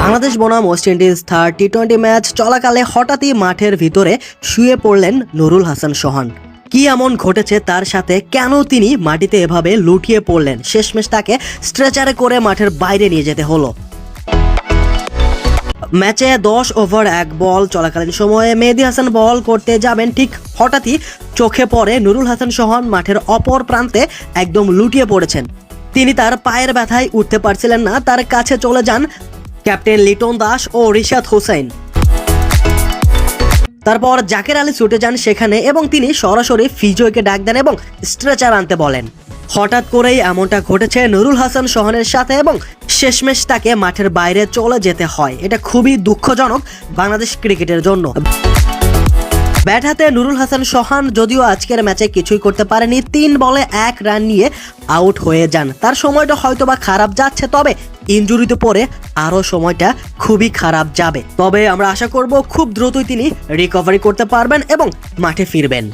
বাংলাদেশ বনাম West Indies third T twenty match চলাকালে হঠাৎই মাঠের ভিতরে শুয়ে পড়লেন নুরুল হাসান সোহান। কি এমন ঘটেছে তার সাথে কেন তিনি মাটিতে এভাবে লুটিয়ে পড়লেন? শেষমেশ তাকে স্ট্রেচারে করে মাঠের বাইরে নিয়ে যেতে হলো। ম্যাচে দশ ওভার, এক বল চলাকালীন সময়ে মেহেদি হাসান বল করতে যাবেন ঠিক হঠাৎই চোখে পড়ে নুরুল হাসান সোহান মাঠের অপর প্রান্তে একদম লুটিয়ে পড়েছেন। তিনি তার পায়ের ব্যথায় উঠতে পারছিলেন না। তার কাছে চলে যান ক্যাপ্টেন লিটন দাস ও রিশাদ হোসেন। তারপর জাকের আলী ছুটে যান সেখানে এবং তিনি সরাসরি ফিজিওকে ডাক দেন এবং স্ট্রেচার আনতে বলেন। হঠাৎ করেই এমনটা ঘটেছে নুরুল হাসান সোহানের সাথে এবং শেষমেশ তাকে মাঠের বাইরে চলে যেতে হয়। এটা খুবই দুঃখজনক বাংলাদেশ ক্রিকেটের জন্য। ব্যাট হাতে নুরুল হাসান সোহান যদিও আজকের ম্যাচে কিছুই করতে পারেনি, তিন বলে এক রান নিয়ে আউট হয়ে যান। তার সময়টা হয়তোবা খারাপ যাচ্ছে, তবে ইঞ্জুরিতে পরে আরও সময়টা খুবই খারাপ যাবে। তবে আমরা আশা করব খুব দ্রুতই তিনি রিকভারি করতে পারবেন এবং মাঠে ফিরবেন।